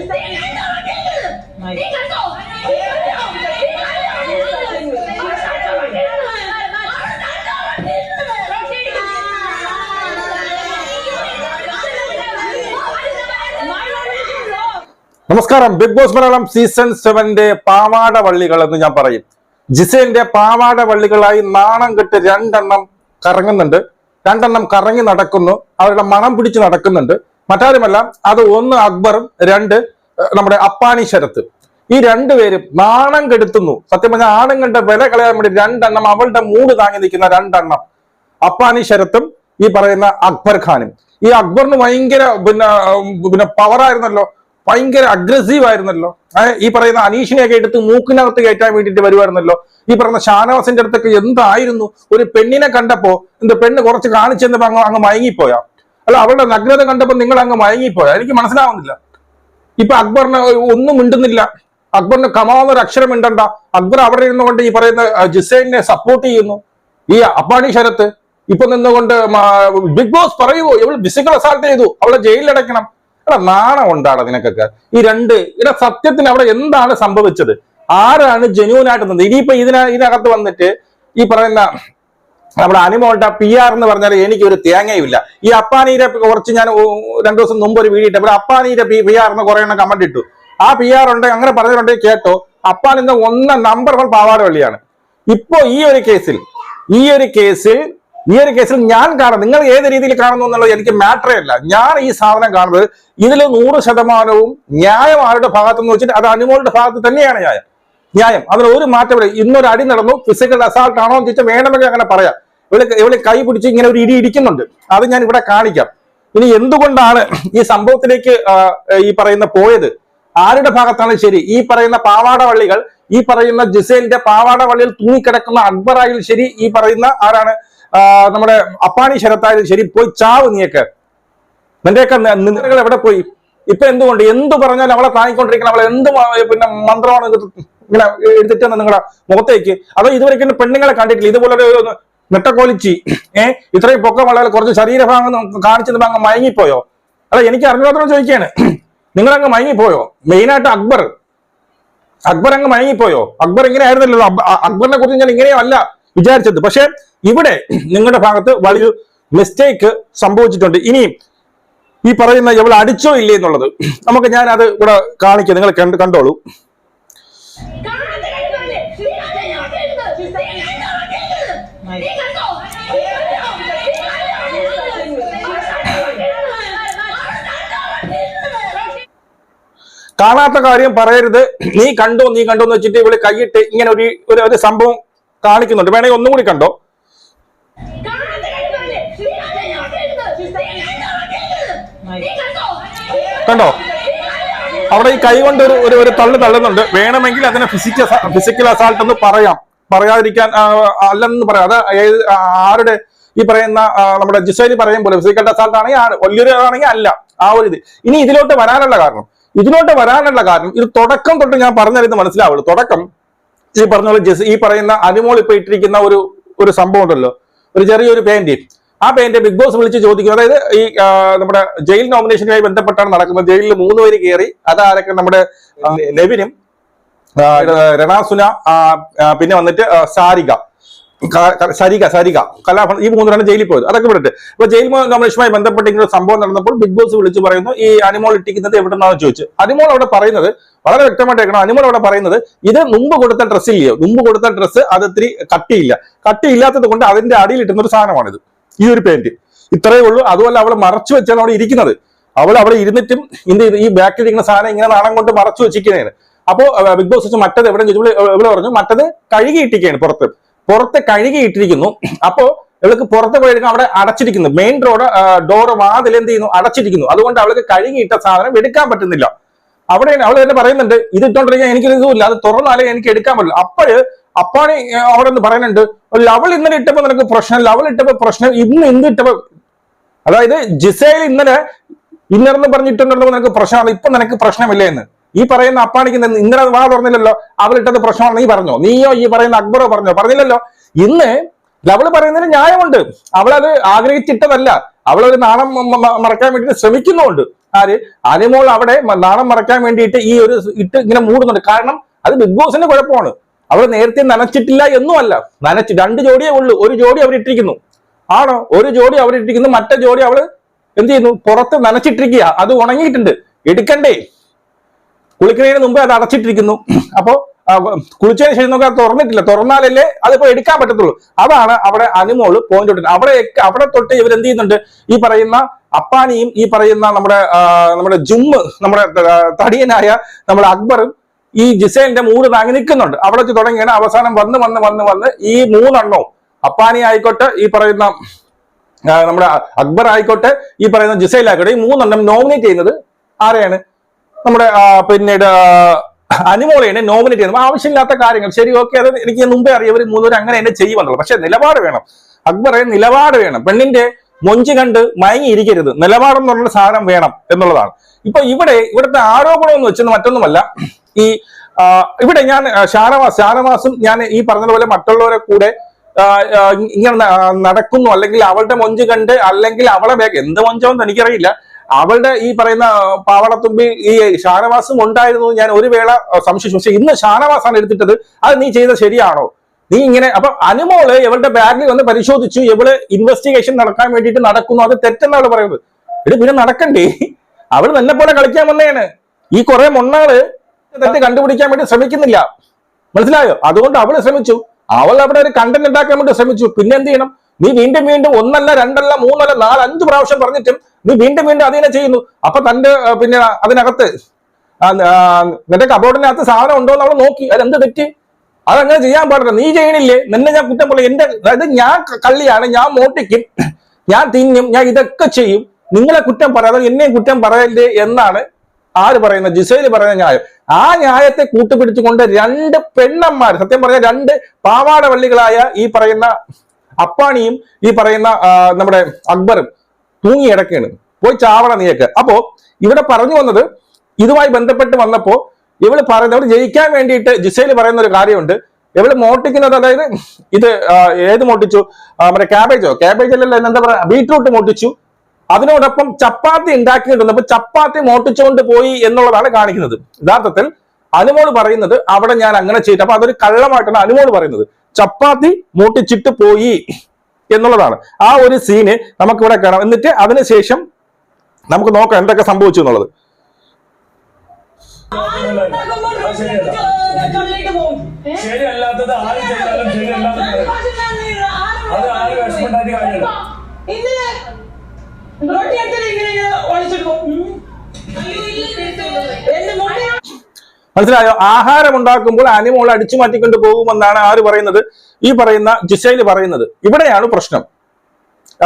你敢走？你敢走？你敢走？儿打着了，儿打着了，നമസ്കാരം big boss Malayalam season സെവന്റെ പാവാട വള്ളികൾ എന്ന് ഞാൻ പറയും ജിസേലിന്റെ പാവാട വള്ളികളായി നാണം കെട്ട് രണ്ടെണ്ണം കറങ്ങുന്നുണ്ട് രണ്ടെണ്ണം കറങ്ങി നടക്കുന്നു അവരുടെ മണം പിടിച്ച് നടക്കുന്നുണ്ട് മറ്റാരുമല്ല അത് ഒന്ന് അക്ബറും രണ്ട് ഏഹ്, നമ്മുടെ അപ്പാനി ശരത്ത്. ഈ രണ്ടുപേരും നാണം കെടുത്തുന്നു. സത്യം പറഞ്ഞാൽ ആണുങ്ങളുടെ വില കളയാൻ വേണ്ടി രണ്ടെണ്ണം അവളുടെ മൂട് താങ്ങി നിൽക്കുന്ന രണ്ടെണ്ണം. അപ്പാനി ശരത്തും ഈ പറയുന്ന അക്ബർ ഖാനും. ഈ അക്ബറിന് ഭയങ്കര പിന്നെ പിന്നെ പവർ ആയിരുന്നല്ലോ. ഭയങ്കര അഗ്രസീവ് ആയിരുന്നല്ലോ. ഈ പറയുന്ന അനീഷിനെയൊക്കെ എടുത്ത് മൂക്കിനകത്ത് കയറ്റാൻ വേണ്ടിയിട്ട് വരുമായിരുന്നല്ലോ ഈ പറയുന്ന ഷാനവാസിന്റെ അടുത്തൊക്കെ എന്തായിരുന്നു? ഒരു പെണ്ണിനെ കണ്ടപ്പോ എന്ത് പെണ്ണ് കുറച്ച് കാണിച്ചെന്ന് അങ്ങ് അങ്ങ് മയങ്ങിപ്പോയാ? അല്ല അവളുടെ നഗ്നത കണ്ടപ്പോ നിങ്ങൾ അങ്ങ് മയങ്ങിപ്പോയാ? എനിക്ക് മനസ്സിലാവുന്നില്ല. ഇപ്പൊ അക്ബറിന് ഒന്നും മിണ്ടുന്നില്ല. അക്ബറിന് കമാവുന്ന അക്ഷരം ഉണ്ടണ്ട അക്ബർ അവിടെ ഇരുന്നുകൊണ്ട് ഈ പറയുന്ന ജിസൈനെ സപ്പോർട്ട് ചെയ്യുന്നു. ഈ അപ്പാണി ശരത്ത് ഇപ്പൊ നിന്നുകൊണ്ട് ബിഗ് ബോസ് പറയുവോ ഇവൾ ഫിസിക്കൽ അസാൾട്ട് ചെയ്തു അവളെ ജയിലിലടയ്ക്കണം. എടാ നാണം ഉണ്ടാടാ നിനക്കൊക്കെ. ഈ രണ്ട് ഇവിടെ സത്യത്തിന് അവിടെ എന്താണ് സംഭവിച്ചത്? ആരാണ് ജനുവനായിട്ട് നിന്നത്? ഇനിയിപ്പോ ഇതിന ഇതിനകത്ത് വന്നിട്ട് ഈ പറയുന്ന നമ്മുടെ അനിമോളുടെ പി ആർ എന്ന് പറഞ്ഞാൽ എനിക്ക് ഒരു തേങ്ങയുമില്ല. ഈ അപ്പാനീരെ കുറച്ച് ഞാൻ രണ്ടു ദിവസം മുമ്പ് ഒരു വീഡിയോ ഇട്ടപ്പോൾ അപ്പാനീരെ പി പി ആർ എന്ന് കുറെ എണ്ണം കമന്റ് ഇട്ടു. ആ പി ആർ ഉണ്ട് അങ്ങനെ പറഞ്ഞിട്ടുണ്ടെങ്കിൽ കേട്ടോ അപ്പാൻ ഇന്ന് ഒന്ന നമ്പർ വൺ പാവാട വള്ളിയാണ്. ഇപ്പോ ഈ ഒരു കേസിൽ ഈ ഒരു കേസിൽ ഈ ഒരു കേസിൽ ഞാൻ കാണും. നിങ്ങൾ ഏത് രീതിയിൽ കാണുന്നു എന്നുള്ളത് എനിക്ക് മാറ്ററേ അല്ല. ഞാൻ ഈ സാധനം കാണുന്നത് ഇതിൽ നൂറ് ശതമാനവും ന്യായം ആരുടെ ഭാഗത്തുനിന്ന് വെച്ചിട്ട് അത് അനുമോളുടെ ഭാഗത്ത് തന്നെയാണ് ന്യായം. ന്യായം. അതിന് ഒരു മാറ്റമില്ല ഇന്നൊരു അടി നടന്നു ഫിസിക്കൽ അസാൾട്ട് ആണോ എന്ന് ചോദിച്ചാൽ വേണമെങ്കിൽ അങ്ങനെ പറയാം. ഇവിടെ ഇവിടെ കൈ പിടിച്ച് ഇങ്ങനെ ഒരു ഇടി ഇടിക്കുന്നുണ്ട്. അത് ഞാൻ ഇവിടെ കാണിക്കാം. ഇനി എന്തുകൊണ്ടാണ് ഈ സംഭവത്തിലേക്ക് ഈ പറയുന്ന പോയത്? ആരുടെ ഭാഗത്താണ് ശരി? ഈ പറയുന്ന പാവാട വള്ളികൾ ഈ പറയുന്ന ജിസേലിന്റെ പാവാട വള്ളിയിൽ തൂങ്ങിക്കിടക്കുന്ന അക്ബറായാലും ശരി ഈ പറയുന്ന ആരാണ്? നമ്മുടെ അപ്പാണി ശരത്തായാലും ശരി പോയി ചാവ് നീയൊക്കെ. നിന്റെയൊക്കെ നിന്നുകൾ എവിടെ പോയി? ഇപ്പൊ എന്തുകൊണ്ട്? എന്ത് പറഞ്ഞാലും അവളെ താങ്ങിക്കൊണ്ടിരിക്കണം. അവളെ എന്ത് പിന്നെ മന്ത്രമാണ് ഇങ്ങനെ എടുത്തിട്ട് നിങ്ങളുടെ മുഖത്തേക്ക്. അതോ ഇതുവരെയ്ക്കും പെണ്ണുങ്ങളെ കണ്ടിട്ടില്ല. ഇതുപോലെ നെട്ടക്കോലിച്ചി ഏഹ് ഇത്രയും പൊക്കം വളരെ കുറച്ച് ശരീരഭാഗം കാണിച്ചത് അങ്ങ് മയങ്ങിപ്പോയോ? അല്ല എനിക്ക് അറിഞ്ഞോത്രം ചോദിക്കുകയാണ്. നിങ്ങൾ അങ്ങ് മയങ്ങിപ്പോയോ? മെയിനായിട്ട് അക്ബർ. അക്ബർ അങ്ങ് മയങ്ങിപ്പോയോ? അക്ബർ ഇങ്ങനെ ആയിരുന്നല്ലോ അക്ബറിനെ കുറിച്ച് ഞാൻ ഇങ്ങനെയല്ല വിചാരിച്ചത്. പക്ഷെ ഇവിടെ നിങ്ങളുടെ ഭാഗത്ത് വലിയ മിസ്റ്റേക്ക് സംഭവിച്ചിട്ടുണ്ട്. ഇനിയും ഈ പറയുന്ന ഇവൾ അടിച്ചോ ഇല്ലേ എന്നുള്ളത്. നമുക്ക് ഞാൻ അത് ഇവിടെ കാണിക്കാം. നിങ്ങൾ കണ്ട് കണ്ടോളൂ. കാണാത്ത കാര്യം പറയരുത്. നീ കണ്ടോ നീ കണ്ടോ എന്ന് വെച്ചിട്ട് ഇവൾ കൈയിട്ട് ഇങ്ങനെ ഒരു ഒരു- സംഭവം കാണിക്കുന്നുണ്ട്. വേണമെങ്കിൽ ഒന്നും കൂടി കണ്ടോ? കണ്ടോ? അവിടെ ഈ കൈ കൊണ്ട് ഒരു ഒരു ഒരു തള്ളു തള്ളുന്നുണ്ട്. വേണമെങ്കിൽ അതിനെ ഫിസിക്കൽ ഫിസിക്കൽ അസാൾട്ട് എന്ന് പറയാം. പറയാതിരിക്കാൻ അല്ലെന്ന് പറയാം. അത് ആരുടെ ഈ പറയുന്ന നമ്മുടെ ജിസൈലി പറയും പോലെ ഫിസിക്കൽ അസാൾട്ട് ആണെങ്കിൽ ആണ് വലിയൊരു ആണെങ്കിൽ അല്ല. ആ ഒരു ഇത്. ഇനി ഇതിലോട്ട് വരാനുള്ള കാരണം. ഇതിലോട്ട് വരാനുള്ള കാരണം ഇത് തുടക്കം തൊട്ട് ഞാൻ പറഞ്ഞത് മനസ്സിലാവുള്ളൂ. തുടക്കം ഈ പറഞ്ഞ പോലെ ജസ് ഈ പറയുന്ന അനുമോൾ ഇപ്പൊ ഇട്ടിരിക്കുന്ന ഒരു ഒരു സംഭവം ഉണ്ടല്ലോ. ഒരു ചെറിയൊരു പെയിന്റ് ആ പെയിന്റ് ബിഗ് ബോസ് വിളിച്ച് ചോദിക്കും അതായത് ഈ നമ്മുടെ ജയിൽ നോമിനേഷനുമായി ബന്ധപ്പെട്ടാണ് നടക്കുന്നത്. ജയിലിൽ മൂന്ന് പേര് കയറി അതാരൊക്കെ നമ്മുടെ ലെവിനും രണാസുന പിന്നെ വന്നിട്ട് സാരിക. സരിക സരിക. കലാഭ ഈ മൂന്നുപേരാണ് ജയിലിൽ പോയത്. അതൊക്കെ വിട്ടിട്ട്. അപ്പൊ ജയിൽ നോമിനേഷനുമായി ബന്ധപ്പെട്ട് ഇങ്ങനെ സംഭവം നടന്നപ്പോൾ ബിഗ് ബോസ് വിളിച്ച് പറയുന്നു ഈ അനിമോൾ ഇട്ടിക്കുന്നത് എവിടെ നിന്നാണ് ചോദിച്ചു. അനിമോൾ അവിടെ പറയുന്നത് വളരെ വ്യക്തമായിട്ട് കേൾക്കണം അനിമോൾ അവിടെ പറയുന്നത് ഇത് മുമ്പ് കൊടുത്ത ഡ്രസ്സ് ഇല്ലയോ മുമ്പ് കൊടുത്ത ഡ്രസ്സ് അത് ഇത്തിരി കട്ടിയില്ല. കട്ടിയില്ലാത്തത് കൊണ്ട് അതിന്റെ അടിയിൽ ഇട്ടുന്ന ഒരു സാധനമാണിത്. ഈ ഒരു പെയിന്റ് ഇത്രയേ ഉള്ളൂ. അതുമല്ല അവൾ മറച്ചു വെച്ചാണ് അവിടെ ഇരിക്കുന്നത്. അവൾ അവിടെ ഇരുന്നിട്ടും ഇതിന്റെ ഈ ബാക്കിൽ ഇരിക്കുന്ന സാധനം ഇങ്ങനെ നാണം കൊണ്ട് മറച്ചു വെച്ചിരിക്കുന്നതാണ്. അപ്പോ ബിഗ് ബോസ് വെച്ച് മറ്റത് എവിടെ ഇവിടെ പറഞ്ഞു മറ്റത് കഴുകി ഇട്ടിരിക്കുകയാണ് പുറത്ത്. പുറത്ത് കഴുകി ഇട്ടിരിക്കുന്നു. അപ്പോ ഇവൾക്ക് പുറത്ത് പോയിരിക്കും അവിടെ അടച്ചിരിക്കുന്നു. മെയിൻ റോഡ് ഡോർ വാതിൽ എന്ത് ചെയ്യുന്നു? അടച്ചിരിക്കുന്നു. അതുകൊണ്ട് അവൾക്ക് കഴുകി ഇട്ട സാധനം എടുക്കാൻ പറ്റുന്നില്ല. അവിടെ അവൾ തന്നെ പറയുന്നുണ്ട് ഇത് ഇട്ടോണ്ടിരിക്കാൻ എനിക്ക് ഇതുമില്ല. അത് തുറന്നാലേ എനിക്ക് എടുക്കാൻ പറ്റില്ല അപ്പോഴ് അപ്പാണ് അവിടെ നിന്ന് പറയുന്നുണ്ട് ലവൾ ഇന്നലെ ഇട്ടപ്പോ നിനക്ക് പ്രശ്നം ലവൾ ഇട്ടപ്പോ പ്രശ്നം ഇന്ന് എന്ത് ഇട്ടപ്പോ? അതായത് ജിസേൽ ഇന്നലെ ഇന്നലെന്ന് പറഞ്ഞിട്ടുണ്ടല്ലോ നിനക്ക് പ്രശ്നമാണ് ഇപ്പൊ നിനക്ക് പ്രശ്നമില്ല എന്ന്. ഈ പറയുന്ന അപ്പാണിക്ക് ഇന്നലെ വാ തുറന്നില്ലല്ലോ അവളിട്ടത് പ്രശ്നമാണ് നീ പറഞ്ഞോ? നീയോ ഈ പറയുന്ന അക്ബറോ പറഞ്ഞോ? പറഞ്ഞില്ലല്ലോ. ഇന്ന് ലവൾ പറയുന്നതിന് ന്യായമുണ്ട്. അവളത് ആഗ്രഹിച്ചിട്ടതല്ല. അവളൊരു നാണം മറക്കാൻ വേണ്ടിയിട്ട് ശ്രമിക്കുന്നുണ്ട്. ആര്? അനുമോൾ അവിടെ നാണം മറക്കാൻ വേണ്ടിയിട്ട് ഈ ഒരു ഇട്ട് ഇങ്ങനെ മൂടുന്നുണ്ട്. കാരണം അത് ബിഗ് ബോസിന്റെ കുഴപ്പമാണ്. അവൾ നേരത്തെ നനച്ചിട്ടില്ല എന്നുമല്ല. നനച്ച് രണ്ട് ജോഡിയേ ഉള്ളൂ. ഒരു ജോഡി അവരിട്ടിരിക്കുന്നു ആണോ? ഒരു ജോഡി അവരിട്ടിരിക്കുന്നു മറ്റേ ജോഡി അവൾ എന്ത് ചെയ്യുന്നു? പുറത്ത് നനച്ചിട്ടിരിക്കുക അത് ഉണങ്ങിയിട്ടുണ്ട്. എടുക്കണ്ടേ? കുളിക്കുന്നതിന് മുമ്പ് അത് അടച്ചിട്ടിരിക്കുന്നു. അപ്പോ ആ, കുളിച്ചതിന് ശേഷം നമുക്ക് അത് തുറന്നിട്ടില്ല. തുറന്നാലല്ലേ അതിപ്പോ എടുക്കാൻ പറ്റത്തുള്ളൂ. അതാണ് അവിടെ അനുമോൾ പോയിന്റ് ഇട്ടത്. അവിടെ അവിടെ തൊട്ട് ഇവർ എന്ത് ചെയ്യുന്നുണ്ട്? ഈ പറയുന്ന അപ്പാനിയും ഈ പറയുന്ന നമ്മുടെ നമ്മുടെ ജുമ്മ് നമ്മുടെ തടിയനായ നമ്മുടെ അക്ബറും ഈ ജിസേലിന്റെ മൂന്ന് താങ്ങി നിൽക്കുന്നുണ്ട്. അവിടെ വെച്ച് തുടങ്ങിയാണ് അവസാനം വന്ന് വന്ന് വന്ന് വന്ന് ഈ മൂന്നെണ്ണവും. അപ്പാനി ആയിക്കോട്ടെ ഈ പറയുന്ന നമ്മുടെ അക്ബർ ആയിക്കോട്ടെ ഈ പറയുന്ന ജിസൈൽ ആയിക്കോട്ടെ ഈ മൂന്നെണ്ണം നോമിനേറ്റ് ചെയ്യുന്നത് ആരെയാണ്? നമ്മുടെ പിന്നീട് അനുമോളയാണ് നോമിനേറ്റ് ചെയ്യുന്നത്. ആവശ്യമില്ലാത്ത കാര്യങ്ങൾ. ശരി ഓക്കെ അത് എനിക്ക് മുമ്പേ അറിയാം. ഇവർ മൂന്നുപേരും അങ്ങനെ എന്നെ ചെയ്യുമെന്നുള്ളത്. പക്ഷെ നിലപാട് വേണം. അക്ബറെ നിലപാട് വേണം. പെണ്ണിന്റെ മൊഞ്ച് കണ്ട് മയങ്ങിയിരിക്കരുത്. നിലപാടെന്നുള്ള സാധനം വേണം എന്നുള്ളതാണ്. ഇപ്പൊ ഇവിടെ ഇവിടുത്തെ ആരോപണം എന്ന് വെച്ചത് മറ്റൊന്നുമല്ല. ഈ ഇവിടെ ഞാൻ ഷാനവാസ് ഷാനവാസും ഞാൻ ഈ പറഞ്ഞതുപോലെ മറ്റുള്ളവരെ കൂടെ ഇങ്ങനെ നടക്കുന്നു. അല്ലെങ്കിൽ അവളുടെ മൊഞ്ച് കണ്ട് അല്ലെങ്കിൽ അവളെ ബാഗ് എന്ത് മൊഞ്ചോന്ന് എനിക്കറിയില്ല. അവളുടെ ഈ പറയുന്ന പാവളത്തുമ്പിൽ ഈ ഷാനവാസും ഉണ്ടായിരുന്നു ഞാൻ ഒരു വേള സംശയിച്ചു. പക്ഷെ ഇന്ന് ഷാനവാസാണ് എടുത്തിട്ടത്. അത് നീ ചെയ്ത ശരിയാണോ? നീ ഇങ്ങനെ അപ്പൊ അനുമോൾ ഇവളുടെ ബാഗിൽ വന്ന് പരിശോധിച്ചു ഇവൾ ഇൻവെസ്റ്റിഗേഷൻ നടക്കാൻ വേണ്ടിയിട്ട് നടക്കുന്നു. അത് തെറ്റെന്നാണ് പറയുന്നത്. ഇത് പിന്നെ നടക്കണ്ടേ? അവൾ നല്ല പോലെ കളിക്കാൻ വന്നേണ് ഈ കുറെ മൊണ്ണാൾ തെറ്റ് കണ്ടുപിടിക്കാൻ വേണ്ടി ശ്രമിക്കുന്നില്ല. മനസ്സിലായോ? അതുകൊണ്ട് അവൾ ശ്രമിച്ചു. അവൾ അവിടെ ഒരു കണ്ടന്റ് ഉണ്ടാക്കാൻ വേണ്ടി ശ്രമിച്ചു. പിന്നെ എന്ത് ചെയ്യണം? നീ വീണ്ടും വീണ്ടും ഒന്നല്ല രണ്ടല്ല മൂന്നല്ല നാല് അഞ്ച് പ്രാവശ്യം പറഞ്ഞിട്ടും നീ വീണ്ടും വീണ്ടും അതിനെ ചെയ്യുന്നു. അപ്പൊ തന്റെ പിന്നെ അതിനകത്ത് നിന്റെ കബോർഡിനകത്ത് സാധനം ഉണ്ടോ എന്ന് അവൾ നോക്കി. അതെന്ത് തെറ്റ്? അതങ്ങനെ ചെയ്യാൻ പാടില്ല. നീ ചെയ്യണില്ലേ? നിന്നെ ഞാൻ കുറ്റം പറയും. എന്റെ അതായത് ഞാൻ കള്ളിയാണ്. ഞാൻ മോട്ടിക്കും ഞാൻ തിന്നും. ഞാൻ ഇതൊക്കെ ചെയ്യും. നിങ്ങളെ കുറ്റം പറയാതെ എന്നെയും കുറ്റം പറയല്ലേ എന്നാണ് ആര് പറയുന്ന ജിസൈൽ പറയുന്ന ന്യായം. ആ ന്യായത്തെ കൂട്ടുപിടിച്ചുകൊണ്ട് രണ്ട് പെണ്ണന്മാർ സത്യം പറഞ്ഞ രണ്ട് പാവാട വള്ളികളായ ഈ പറയുന്ന അപ്പാണിയും ഈ പറയുന്ന നമ്മുടെ അക്ബറും തൂങ്ങി ഇടക്കാണ് പോയി ചാവണ നീയൊക്കെ. അപ്പോ ഇവിടെ പറഞ്ഞു വന്നത് ഇതുമായി ബന്ധപ്പെട്ട് വന്നപ്പോ ഇവൾ പറയുന്നത് ഇവൾ ജയിക്കാൻ വേണ്ടിയിട്ട് ജിസയിൽ പറയുന്ന ഒരു കാര്യമുണ്ട്. ഇവൾ മോട്ടിക്കുന്നത് അതായത് ഇത് ഏത് മോട്ടിച്ചു? മറ്റേ ക്യാബേജോ ക്യാബേജ് അല്ലല്ലോ എന്താ പറയാ? ബീട്രൂട്ട് മോട്ടിച്ചു. അതിനോടൊപ്പം ചപ്പാത്തി ഉണ്ടാക്കിയിട്ടുണ്ട്. അപ്പൊ ചപ്പാത്തി മോട്ടിച്ചുകൊണ്ട് പോയി എന്നുള്ളതാണ് കാണിക്കുന്നത്. യഥാർത്ഥത്തിൽ അനുമോൾ പറയുന്നത് അവിടെ ഞാൻ അങ്ങനെ ചെയ്തു അപ്പൊ അതൊരു കള്ളമായിട്ടാണ് അനുമോൾ പറയുന്നത്. ചപ്പാത്തി മോട്ടിച്ചിട്ട് പോയി എന്നുള്ളതാണ്. ആ ഒരു സീന് നമുക്കിവിടെ കാണാം. എന്നിട്ട് അതിനുശേഷം നമുക്ക് നോക്കാം എന്തൊക്കെ സംഭവിച്ചു എന്നുള്ളത്. ശരിയല്ലാത്തത് ആര് ചെയ്താലും ശരിയല്ലാത്തത് അത് ആര് കാര്യമല്ല. മനസ്സിലായോ ആഹാരം ഉണ്ടാക്കുമ്പോൾ അനിമോൾ അടിച്ചു മാറ്റിക്കൊണ്ട് പോകുമെന്നാണ് ആര് പറയുന്നത്? ഈ പറയുന്ന ജിസൈൽ പറയുന്നത്. ഇവിടെയാണ് പ്രശ്നം.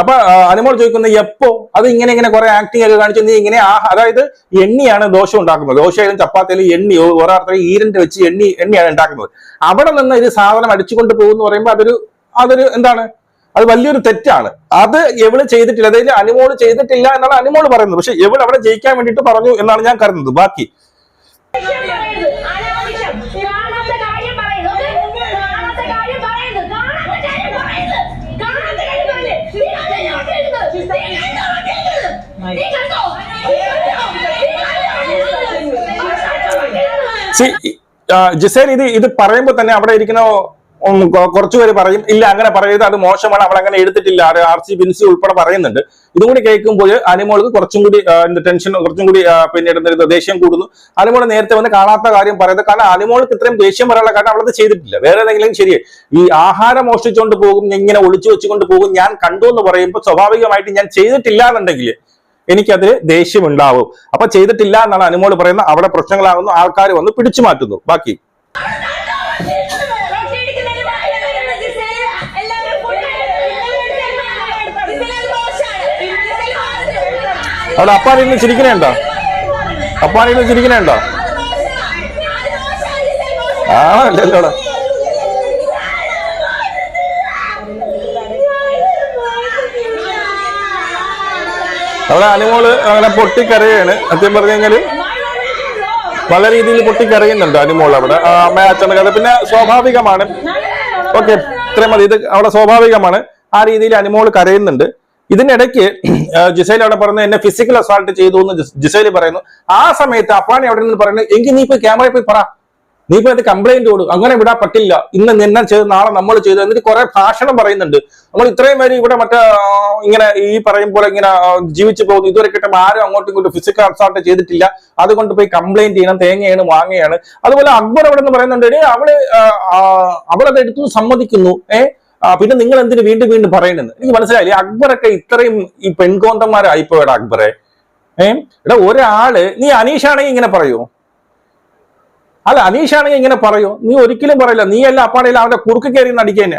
അപ്പൊ അനുമോൾ ചോദിക്കുന്നത് എപ്പോ? അത് ഇങ്ങനെ ഇങ്ങനെ കുറെ ആക്ടിങ് ഒക്കെ കാണിച്ചു നീ ഇങ്ങനെ അതായത് എണ്ണിയാണ് ദോശ ഉണ്ടാക്കുന്നത്. ദോശയിലും ചപ്പാത്തിയിലും എണ്ണി ഓരോരുത്തരും ഈരന്റെ വെച്ച് എണ്ണി എണ്ണിയാണ് ഉണ്ടാക്കുന്നത്. അവിടെ നിന്ന് ഇത് സാധനം അടിച്ചുകൊണ്ട് പോകുന്നു പറയുമ്പോൾ അതൊരു അതൊരു എന്താണ്? അത് വലിയൊരു തെറ്റാണ്. അത് എവൾ ചെയ്തിട്ടില്ല. അതായത് അനുമോൾ ചെയ്തിട്ടില്ല എന്നാണ് അനുമോൾ പറയുന്നത്. പക്ഷെ എവൾ അവിടെ ജയിക്കാൻ വേണ്ടിയിട്ട് പറഞ്ഞു എന്നാണ് ഞാൻ കരുതുന്നത്. ബാക്കി അനാവശ്യം കാണാത്ത കാര്യം പറയുന്നു കാണാത്ത കാര്യം പറയുന്നു കാണാത്ത കാര്യം പറയുന്നു കാണാത്ത കാര്യം പറയുന്നു നീ കണ്ടോ ഞാൻ കേൾക്കുന്നത്? നീ കണ്ടോ ഞാൻ കേൾക്കുന്നത്? നീ കണ്ടോ? നീ കണ്ടോ? സി ജിസേൻ ഇത് ഇത് പറയുമ്പോൾ തന്നെ അവിടെ ഇരിക്കുന്ന കുറച്ചുപേര് പറയും ഇല്ല അങ്ങനെ പറയരുത് അത് മോശമാണ് അവൾ അങ്ങനെ എടുത്തിട്ടില്ല ആർ സി ബിൻസി ഉൾപ്പെടെ പറയുന്നുണ്ട്. ഇതും കൂടി കേൾക്കുമ്പോൾ അനിമോൾക്ക് കുറച്ചും കൂടി ടെൻഷൻ കുറച്ചും കൂടി പിന്നീട് ദേഷ്യം കൂടുന്നു. അനിമോൾ നേരത്തെ വന്ന് കാണാത്ത കാര്യം പറയുന്നത് കാരണം അനിമോൾക്ക് ഇത്രയും ദേഷ്യം വരാനുള്ള കാരണം അവളത് ചെയ്തിട്ടില്ല. വേറെ ഏതെങ്കിലും ശരി. ഈ ആഹാരം മോഷ്ടിച്ചുകൊണ്ട് പോകും ഇങ്ങനെ ഒളിച്ചു വെച്ചുകൊണ്ട് പോകും ഞാൻ കണ്ടു എന്ന് പറയുമ്പോൾ സ്വാഭാവികമായിട്ട് ഞാൻ ചെയ്തിട്ടില്ല എന്നുണ്ടെങ്കിൽ എനിക്കതിൽ ദേഷ്യം ഉണ്ടാവും അപ്പൊ ചെയ്തിട്ടില്ല എന്നാണ് അനുമോൾ പറയുന്നത് അവിടെ പ്രശ്നങ്ങളാകുന്നു. ആൾക്കാർ വന്ന് പിടിച്ചു മാറ്റുന്നു. ബാക്കി. അവിടെ അപ്പാനിരുന്ന് ചിരിക്കണേണ്ടോ? അപ്പാനിരുന്ന് ചിരിക്കണേണ്ടോ? അത് മോശമാണ്. അത് മോശമാണ്. ജിസേൽ മോശമാണ്. ആ അല്ലല്ലോ അവിടെ. അനിമോൾ അങ്ങനെ പൊട്ടിക്കരയാണ്. സത്യം പറഞ്ഞു കഴിഞ്ഞാൽ പല രീതിയിൽ പൊട്ടിക്കരയുന്നുണ്ട് അനിമോൾ അവിടെ. അമ്മ അച്ഛന്റെ കഥ പിന്നെ സ്വാഭാവികമാണ്. ഓക്കെ ഇത്രയും മതി. ഇത് അവിടെ സ്വാഭാവികമാണ്. ആ രീതിയിൽ അനുമോൾ കരയുന്നുണ്ട്. ഇതിനിടയ്ക്ക് ജിസൈൽ അവിടെ പറയുന്നത് എന്നെ ഫിസിക്കൽ അസാൾട്ട് ചെയ്തു എന്ന് ജിസ്- ജിസൈൽ പറയുന്നു. ആ സമയത്ത് അപ്പാണി അവിടെ നിന്ന് പറയുന്നത് എങ്കിൽ നീ പോയി ക്യാമറയിൽ പോയി പറ. നീ പോയി അത് കംപ്ലൈന്റ് കൊടുക്കും അങ്ങനെ വിടാൻ പറ്റില്ല ഇന്ന് നിന്നെ ചെയ്ത് നാളെ നമ്മൾ ചെയ്തു. എന്നിട്ട് കുറെ ഭാഷണം പറയുന്നുണ്ട്. നമ്മൾ ഇത്രയും പേര് ഇവിടെ മറ്റേ ഇങ്ങനെ ഈ പറയും പോലെ ഇങ്ങനെ ജീവിച്ചു പോകുന്നു. ഇതുവരെ കിട്ടുമ്പോൾ ആരും അങ്ങോട്ടും ഇങ്ങോട്ടും ഫിസിക്കൽ അസാൾട്ട് ചെയ്തിട്ടില്ല. അതുകൊണ്ട് പോയി കംപ്ലൈന്റ് ചെയ്യണം തേങ്ങയാണ് വാങ്ങുകയാണ് അതുപോലെ അക്ബർ അവിടെ നിന്ന് പറയുന്നുണ്ട് "എടീ, അവൾ അവളത് എടുത്തു സമ്മതിക്കുന്നു. ഏഹ് പിന്നെ നിങ്ങൾ എന്തിനു വീണ്ടും വീണ്ടും പറയുന്നത് എനിക്ക് മനസ്സിലായില്ലേ? അക്ബറൊക്കെ ഇത്രയും ഈ പെൺകോന്തന്മാരായിപ്പോയടാ അക്ബറെ. ഏഹ് എടാ ഒരാൾ നീ അനീഷാണെങ്കിൽ ഇങ്ങനെ പറയൂ? അല്ല അനീഷാണെങ്കിൽ ഇങ്ങനെ പറയൂ. നീ ഒരിക്കലും പറയില്ല. നീ അല്ല അപ്പാണെങ്കിൽ അവന്റെ കുറുക്ക് കയറി അടിക്കാൻ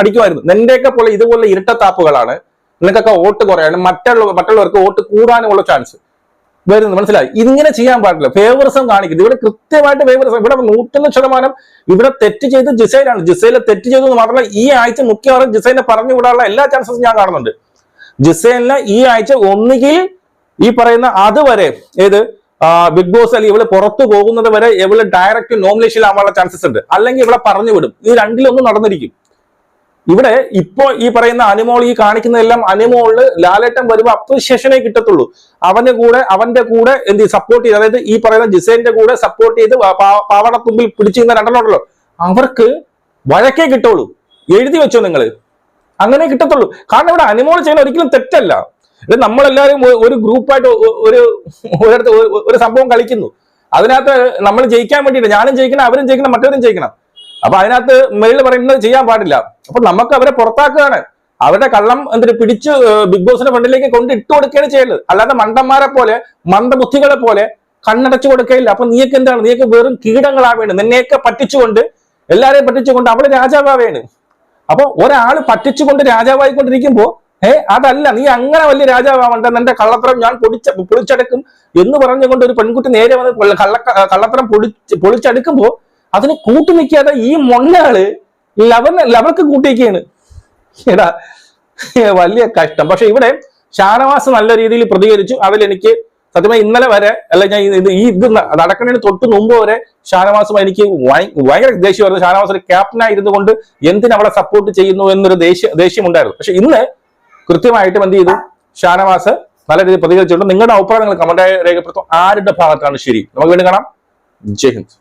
അടിക്കുമായിരുന്നു. നിന്റെയൊക്കെ പോലെ ഇതുപോലെ ഇരട്ടത്താപ്പുകളാണ്. നിനക്കൊക്കെ വോട്ട് കുറയാണ്. മറ്റുള്ള മറ്റുള്ളവർക്ക് വോട്ട് കൂടാനുള്ള ചാൻസ് വരുന്നത് മനസ്സിലായി? ഇങ്ങനെ ചെയ്യാൻ പാടില്ല. ഫേവറിസം കാണിക്കുന്നത് ഇവിടെ കൃത്യമായിട്ട് ഫേവറിസം ഇവിടെ നൂറ്റൊന്ന് ശതമാനം ഇവിടെ തെറ്റ് ചെയ്ത് ജിസൈലാണ്. ജിസൈലെ തെറ്റ് ചെയ്തു എന്ന് മാത്രമല്ല ഈ ആഴ്ച മിക്കവാറും ജിസൈനെ പറഞ്ഞു വിടാനുള്ള എല്ലാ ചാൻസസും ഞാൻ കാണുന്നുണ്ട്. ജിസൈലിനെ ഈ ആഴ്ച ഒന്നുകിൽ ഈ പറയുന്ന അതുവരെ ഏത് ബിഗ് ബോസ് അല്ലെങ്കിൽ ഇവൾ പുറത്തു പോകുന്നത് വരെ ഇവൾ ഡയറക്റ്റ് നോമിനേഷൻ ആവാനുള്ള ചാൻസസ് ഉണ്ട്. അല്ലെങ്കിൽ ഇവിടെ പറഞ്ഞു വിടും. ഇത് രണ്ടിലൊന്നും നടന്നിരിക്കും. ഇവിടെ ഇപ്പോ ഈ പറയുന്ന അനുമോൾ ഈ കാണിക്കുന്നതെല്ലാം അനിമോളിൽ ലാലേട്ടൻ വരുമ്പോൾ അപ്രിസിയേഷനെ കിട്ടത്തുള്ളൂ. അവന്റെ കൂടെ അവന്റെ കൂടെ എന്ത് സപ്പോർട്ട് ചെയ്ത് അതായത് ഈ പറയുന്ന ജിസൈന്റെ കൂടെ സപ്പോർട്ട് ചെയ്ത് പാവട തുമ്പിൽ പിടിച്ചിരുന്ന രണ്ടെണ്ണമുണ്ടല്ലോ. അവർക്ക് വഴക്കേ കിട്ടുള്ളൂ. എഴുതി വെച്ചോ നിങ്ങൾ അങ്ങനെ കിട്ടത്തുള്ളൂ. കാരണം ഇവിടെ അനിമോൾ ചെയ്യുന്ന ഒരിക്കലും തെറ്റല്ല. നമ്മളെല്ലാവരും ഒരു ഗ്രൂപ്പായിട്ട് ഒരു ഒരിടത്ത് ഒരു സംഭവം കളിക്കുന്നു. അതിനകത്ത് നമ്മൾ ജയിക്കാൻ വേണ്ടിയിട്ട് ഞാനും ജയിക്കണം അവരും ജയിക്കണം മറ്റവരും ജയിക്കണം. അപ്പൊ അതിനകത്ത് മേളിൽ പറയുന്നത് ചെയ്യാൻ പാടില്ല. അപ്പൊ നമുക്ക് അവരെ പുറത്താക്കുകയാണ്. അവരുടെ കള്ളം എന്തിട്ട് പിടിച്ച് ബിഗ് ബോസിന്റെ ഫണ്ടിലേക്ക് കൊണ്ട് ഇട്ട് കൊടുക്കുകയാണ് ചെയ്യുന്നത് അല്ലാതെ മണ്ടന്മാരെ പോലെ മന്ദബുദ്ധികളെ പോലെ കണ്ണടച്ചു കൊടുക്കുകയില്ല. അപ്പൊ നീയൊക്കെ എന്താണ്? നീയൊക്കെ വെറും കീടങ്ങളാവേണ്. നിന്നെയൊക്കെ പറ്റിച്ചുകൊണ്ട് എല്ലാരെയും പറ്റിച്ചുകൊണ്ട് അവൾ രാജാവാവേണ്. അപ്പൊ ഒരാൾ പറ്റിച്ചുകൊണ്ട് രാജാവായിക്കൊണ്ടിരിക്കുമ്പോ ഏ അതല്ല നീ അങ്ങനെ വലിയ രാജാവാവണ്ട. നിന്റെ കള്ളത്തരം ഞാൻ പൊടിച്ച പൊളിച്ചടക്കും എന്ന് പറഞ്ഞുകൊണ്ട് ഒരു പെൺകുട്ടി നേരെ വന്ന് കൊള്ള- കള്ള കള്ളത്തരം പൊടിച്ച് പൊളിച്ചടുക്കുമ്പോ അതിന് കൂട്ടു നിൽക്കാതെ ഈ മൊണ്ണാൾ ലവന് ലവർക്ക് കൂട്ടിയൊക്കെയാണ് എടാ വലിയ കഷ്ടം. പക്ഷെ ഇവിടെ ഷാനവാസ് നല്ല രീതിയിൽ പ്രതികരിച്ചു. അതിലെനിക്ക് സത്യമായി ഇന്നലെ വരെ അല്ല ഞാൻ ഇത് ഈ ഇത് നടക്കുന്നതിന് തൊട്ട് മുമ്പ് വരെ ഷാനവാസും എനിക്ക് ഭയ- ഭയങ്കര ദേഷ്യമായിരുന്നു ഷാനവാസ് ഒരു ക്യാപ്റ്റനായിരുന്നു കൊണ്ട് എന്തിനവിടെ സപ്പോർട്ട് ചെയ്യുന്നു എന്നൊരു ദേഷ്യ ദേഷ്യമുണ്ടായിരുന്നു. പക്ഷെ ഇന്ന് കൃത്യമായിട്ടും എന്ത് ചെയ്തു? ഷാനവാസ് നല്ല രീതിയിൽ പ്രതികരിച്ചുകൊണ്ട് നിങ്ങളുടെ അഭിപ്രായം നിങ്ങൾ കമന്റായി രേഖപ്പെടുത്തും. ആരുടെ ഭാഗത്താണ് ശരി? നമുക്ക് വീണ്ടും കാണാം. ജയ് ഹിന്ദ്.